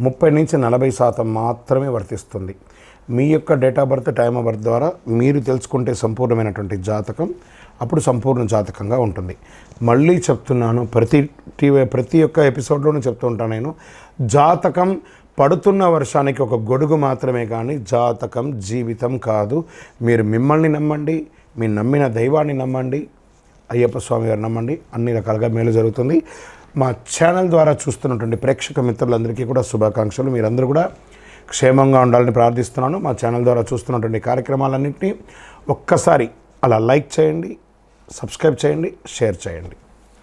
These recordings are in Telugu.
ముప్పై నుంచి నలభై శాతం మాత్రమే వర్తిస్తుంది. మీ యొక్క date of birth time of birth ద్వారా మీరు తెలుసుకుంటే సంపూర్ణమైనటువంటి జాతకం అప్పుడు సంపూర్ణ జాతకంగా ఉంటుంది. మళ్ళీ చెప్తున్నాను ప్రతి టీవీ ప్రతి ఒక్క ఎపిసోడ్లోనూ చెప్తూ ఉంటాను నేను. జాతకం పడుతున్న వర్షానికి ఒక గొడుగు మాత్రమే కానీ జాతకం జీవితం కాదు. మీరు మిమ్మల్ని నమ్మండి మీ నమ్మిన దైవాన్ని నమ్మండి అయ్యప్ప స్వామి గారు నమ్మండి అన్ని రకాలుగా మేలు జరుగుతుంది. మా ఛానల్ ద్వారా చూస్తున్నటువంటి ప్రేక్షక మిత్రులందరికీ కూడా శుభాకాంక్షలు. మీరందరూ కూడా క్షేమంగా ఉండాలని ప్రార్థిస్తున్నాను. మా ఛానల్ ద్వారా చూస్తున్నటువంటి కార్యక్రమాలన్నింటినీ ఒక్కసారి అలా లైక్ చేయండి సబ్స్క్రైబ్ చేయండి షేర్ చేయండి.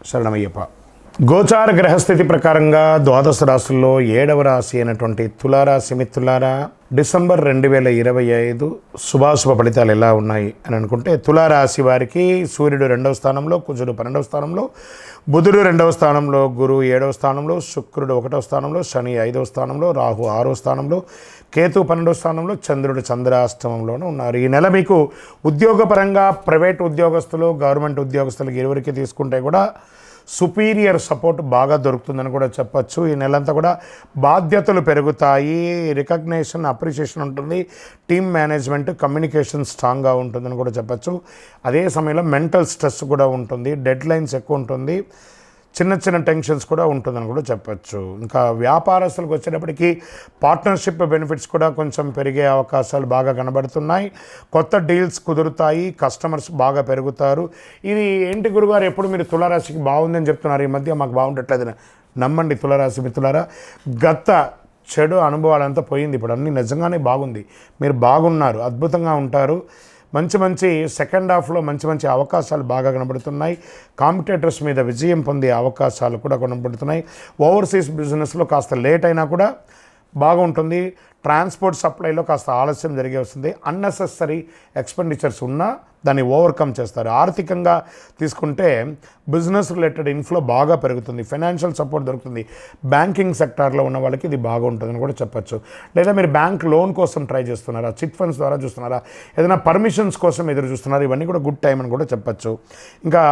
శరణమయ్యప్ప. గోచార గ్రహస్థితి ప్రకారంగా ద్వాదశ రాశుల్లో ఏడవ రాశి అయినటువంటి తులారాశి మిత్రులారా డిసెంబర్ రెండు వేల ఇరవై ఐదు శుభాశుభ ఫలితాలు ఎలా ఉన్నాయి అని అనుకుంటే తులారాశి వారికి సూర్యుడు రెండవ స్థానంలో కుజుడు పన్నెండవ స్థానంలో బుధుడు రెండవ స్థానంలో గురువు ఏడవ స్థానంలో శుక్రుడు ఒకటవ స్థానంలో శని ఐదవ స్థానంలో రాహు ఆరో స్థానంలో కేతు పన్నెండవ స్థానంలో చంద్రుడు చంద్రాష్టమంలోనూ ఉన్నారు. ఈ నెల మీకు ఉద్యోగపరంగా ప్రైవేట్ ఉద్యోగస్తులు గవర్నమెంట్ ఉద్యోగస్తులకు ఇరువురికి తీసుకుంటే కూడా సుపీరియర్ సపోర్ట్ బాగా దొరుకుతుందని కూడా చెప్పచ్చు. ఈ నెలంతా కూడా బాధ్యతలు పెరుగుతాయి. రికగ్నేషన్ అప్రిషియేషన్ ఉంటుంది. టీమ్ మేనేజ్మెంట్ కమ్యూనికేషన్ స్ట్రాంగ్గా ఉంటుందని కూడా చెప్పచ్చు. అదే సమయంలో మెంటల్ స్ట్రెస్ కూడా ఉంటుంది. డెడ్ లైన్స్ ఎక్కువ ఉంటుంది. చిన్న చిన్న టెన్షన్స్ కూడా ఉంటుందని కూడా చెప్పచ్చు. ఇంకా వ్యాపారస్తులకు వచ్చేటప్పటికి పార్ట్నర్షిప్ బెనిఫిట్స్ కూడా కొంచెం పెరిగే అవకాశాలు బాగా కనబడుతున్నాయి. కొత్త డీల్స్ కుదురుతాయి కస్టమర్స్ బాగా పెరుగుతారు. ఇది ఏంటి గురుగారు ఎప్పుడు మీరు తులారాశికి బాగుందని చెప్తున్నారు? ఈ మధ్య మాకు బాగుండట్లేదు నమ్మండి తులారాశి మిత్రులారా. గత చెడు అనుభవాలంతా పోయింది ఇప్పుడు. అన్నీ నిజంగానే బాగుంది. మీరు బాగున్నారు అద్భుతంగా ఉంటారు. మంచి మంచి సెకండ్ హాఫ్లో మంచి మంచి అవకాశాలు బాగా కనబడుతున్నాయి. కాంపిటేటర్స్ మీద విజయం పొందే అవకాశాలు కూడా కనబడుతున్నాయి. ఓవర్సీస్ బిజినెస్లో కాస్త లేట్ అయినా కూడా బాగుంటుంది. ట్రాన్స్పోర్ట్ సప్లైలో కాస్త ఆలస్యం జరిగే వస్తుంది. అన్నెసెసరీ ఎక్స్పెండిచర్స్ ఉన్నా దాన్ని ఓవర్కమ్ చేస్తారు. ఆర్థికంగా తీసుకుంటే బిజినెస్ రిలేటెడ్ ఇన్ఫ్లో బాగా పెరుగుతుంది. ఫైనాన్షియల్ సపోర్ట్ దొరుకుతుంది. బ్యాంకింగ్ సెక్టార్లో ఉన్న వాళ్ళకి ఇది బాగుంటుందని కూడా చెప్పచ్చు. లేదా మీరు బ్యాంక్ లోన్ కోసం ట్రై చేస్తున్నారా? చిట్ ఫండ్స్ ద్వారా చూస్తున్నారా? ఏదైనా పర్మిషన్స్ కోసం ఎదురు చూస్తున్నారా? ఇవన్నీ కూడా గుడ్ టైం అని కూడా చెప్పచ్చు. ఇంకా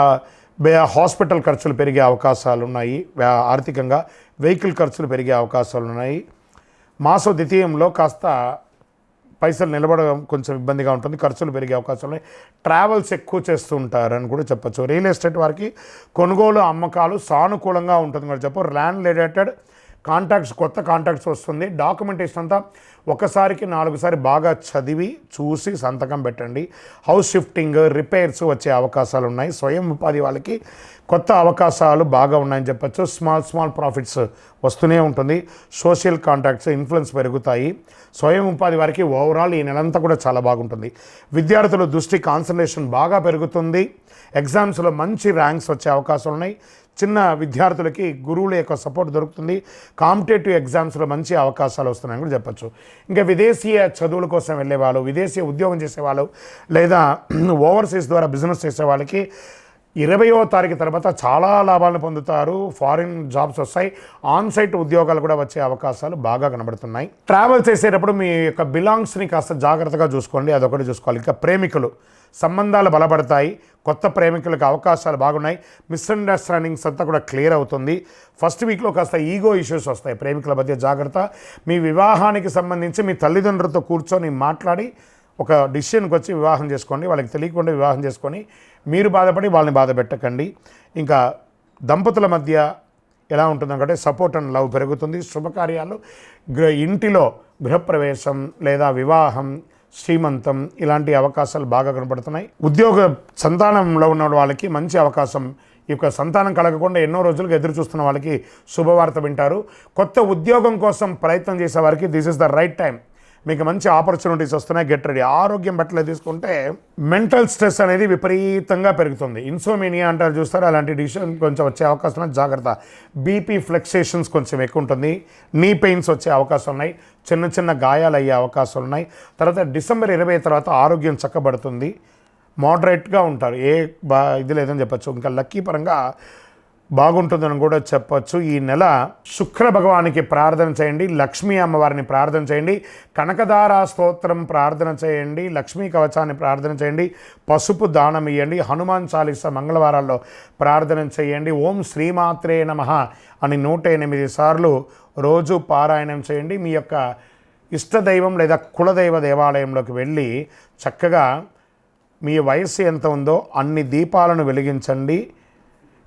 హాస్పిటల్ ఖర్చులు పెరిగే అవకాశాలు ఉన్నాయి. ఆర్థికంగా వెహికల్ ఖర్చులు పెరిగే అవకాశాలు ఉన్నాయి. మాస ద్వితీయంలో కాస్త పైసలు నిలబడడం కొంచెం ఇబ్బందిగా ఉంటుంది ఖర్చులు పెరిగే అవకాశం ఉన్నాయి. ట్రావెల్స్ ఎక్కువ చేస్తూ ఉంటారని కూడా చెప్పచ్చు. రియల్ ఎస్టేట్ వారికి కొనుగోలు అమ్మకాలు సానుకూలంగా ఉంటుంది కూడా చెప్పు ల్యాండ్ రిలేటెడ్ కాంటాక్ట్స్ కొత్త కాంటాక్ట్స్ వస్తుంది. డాక్యుమెంటేషన్ అంతా ఒకసారికి నాలుగుసారి బాగా చదివి చూసి సంతకం పెట్టండి. హౌస్ షిఫ్టింగ్ రిపేర్స్ వచ్చే అవకాశాలు ఉన్నాయి. స్వయం ఉపాధి వాళ్ళకి కొత్త అవకాశాలు బాగా ఉన్నాయని చెప్పచ్చు. స్మాల్ స్మాల్ ప్రాఫిట్స్ వస్తూనే ఉంటుంది. సోషల్ కాంటాక్ట్స్ ఇన్ఫ్లుయెన్స్ పెరుగుతాయి. స్వయం ఉపాధి వారికి ఓవరాల్ ఈ నెలంతా కూడా చాలా బాగుంటుంది. విద్యార్థుల దృష్టి కాన్సన్ట్రేషన్ బాగా పెరుగుతుంది. ఎగ్జామ్స్లో మంచి ర్యాంక్స్ వచ్చే అవకాశాలు ఉన్నాయి. చిన్న విద్యార్థులకి గురువుల యొక్క సపోర్ట్ దొరుకుతుంది. కాంపిటేటివ్ ఎగ్జామ్స్లో మంచి అవకాశాలు వస్తున్నాయని కూడా చెప్పచ్చు. ఇంకా విదేశీయ చదువుల కోసం వెళ్ళేవాళ్ళు విదేశీయ ఉద్యోగం చేసేవాళ్ళు లేదా ఓవర్సీస్ ద్వారా బిజినెస్ చేసే వాళ్ళకి ఇరవయో తారీఖు తర్వాత చాలా లాభాలను పొందుతారు. ఫారిన్ జాబ్స్ వస్తాయి. ఆన్ సైట్ ఉద్యోగాలు కూడా వచ్చే అవకాశాలు బాగా కనబడుతున్నాయి. ట్రావెల్ చేసేటప్పుడు మీ యొక్క బిలాంగ్స్ని కాస్త జాగ్రత్తగా చూసుకోండి. అదొకటి చూసుకోవాలి. ఇంకా ప్రేమికులు సంబంధాలు బలపడతాయి. కొత్త ప్రేమికులకు అవకాశాలు బాగున్నాయి. మిస్అండర్స్టాండింగ్స్ అంతా కూడా క్లియర్ అవుతుంది. ఫస్ట్ వీక్లో కాస్త ఈగో ఇష్యూస్ వస్తాయి. ప్రేమికుల మధ్య జాగ్రత్త. మీ వివాహానికి సంబంధించి మీ తల్లిదండ్రులతో కూర్చొని మాట్లాడి ఒక డిసిషన్కి వచ్చి వివాహం చేసుకోండి. వాళ్ళకి తెలియకుండా వివాహం చేసుకొని మీరు బాధపడి వాళ్ళని బాధ పెట్టకండి. ఇంకా దంపతుల మధ్య ఎలా ఉంటుందంటే సపోర్ట్ అండ్ లవ్ పెరుగుతుంది. శుభకార్యాలు గృహ ఇంటిలో గృహప్రవేశం లేదా వివాహం శ్రీమంతం ఇలాంటి అవకాశాలు బాగా కనపడుతున్నాయి. ఉద్యోగ సంతానంలో ఉన్న వాళ్ళకి మంచి అవకాశం. ఈ యొక్క సంతానం కలగకుండా ఎన్నో రోజులుగా ఎదురు చూస్తున్న వాళ్ళకి శుభవార్త వింటారు. కొత్త ఉద్యోగం కోసం ప్రయత్నం చేసే వారికి this is the right time మీకు మంచి ఆపర్చునిటీస్ వస్తున్నాయి గెట్ రెడీ ఆరోగ్యం బట్టలు తీసుకుంటే మెంటల్ స్ట్రెస్ అనేది విపరీతంగా పెరుగుతుంది. ఇన్సోమేనియా అంటారు చూస్తారు? అలాంటి డిసిషన్ కొంచెం వచ్చే అవకాశం ఉంది జాగ్రత్త. బీపీ ఫ్లెక్సేషన్స్ కొంచెం ఎక్కువ ఉంటుంది. నీ పెయిన్స్ వచ్చే అవకాశం ఉన్నాయి. చిన్న చిన్న గాయాలు అయ్యే అవకాశాలు ఉన్నాయి. తర్వాత డిసెంబర్ ఇరవై తర్వాత ఆరోగ్యం చక్కబడుతుంది. మోడరేట్గా ఉంటారు. ఏ బా ఇది లేదని చెప్పచ్చు. ఇంకా లక్కీ పరంగా బాగుంటుందని కూడా చెప్పచ్చు. ఈ నెల శుక్ర భగవానికి ప్రార్థన చేయండి. లక్ష్మీ అమ్మవారిని ప్రార్థన చేయండి. కనకదారా స్తోత్రం ప్రార్థన చేయండి. లక్ష్మీ కవచాన్ని ప్రార్థన చేయండి. పసుపు దానం ఇవ్వండి హనుమాన్ చాలీస మంగళవారాల్లో ప్రార్థన చేయండి. ఓం శ్రీమాత్రే నమ అని నూట ఎనిమిది సార్లు రోజు పారాయణం చేయండి. మీ యొక్క ఇష్టదైవం లేదా కులదైవ దేవాలయంలోకి వెళ్ళి చక్కగా మీ వయస్సు ఎంత ఉందో అన్ని దీపాలను వెలిగించండి.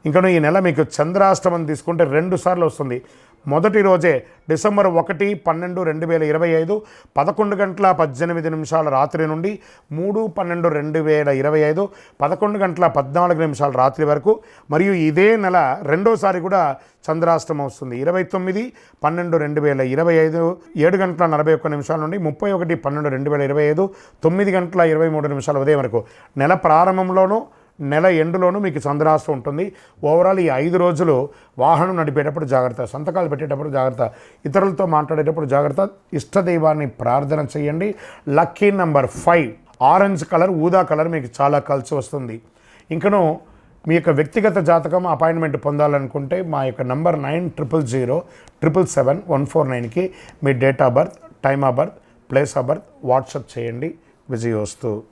ఇంకను ఈ నెల మీకు చంద్రాష్టమం తీసుకుంటే రెండు సార్లు వస్తుంది. మొదటి రోజే డిసెంబర్ ఒకటి పన్నెండు రెండు వేల ఇరవై ఐదు పదకొండు గంటల పద్దెనిమిది నిమిషాల రాత్రి నుండి మూడు పన్నెండు రెండు వేల ఇరవై ఐదు పదకొండు గంటల పద్నాలుగు నిమిషాల రాత్రి వరకు. మరియు ఇదే నెల రెండోసారి కూడా చంద్రాష్టమం వస్తుంది. ఇరవై తొమ్మిది పన్నెండు రెండు వేల ఇరవై ఐదు ఏడు గంటల నలభై ఒక్క నిమిషాల నుండి ముప్పై ఒకటి పన్నెండు రెండు వేల ఇరవై ఐదు తొమ్మిది గంటల ఇరవై మూడు నిమిషాల ఉదయం వరకు. నెల ప్రారంభంలోనూ నెల ఎండులోనూ మీకు చంద్రాస్తం ఉంటుంది. ఓవరాల్ ఈ ఐదు రోజులు వాహనం నడిపేటప్పుడు జాగ్రత్త సంతకాలు పెట్టేటప్పుడు జాగ్రత్త ఇతరులతో మాట్లాడేటప్పుడు జాగ్రత్త ఇష్టదైవాన్ని ప్రార్థన చేయండి. Lucky number five orange colour ఊదా కలర్ మీకు చాలా కలిసి వస్తుంది. ఇంకను మీ యొక్క వ్యక్తిగత జాతకం అపాయింట్మెంట్ పొందాలనుకుంటే మా యొక్క number nine triple zero triple seven one four నైన్కి మీ date of birth time of birth place of birth WhatsApp చేయండి. విజయోస్తు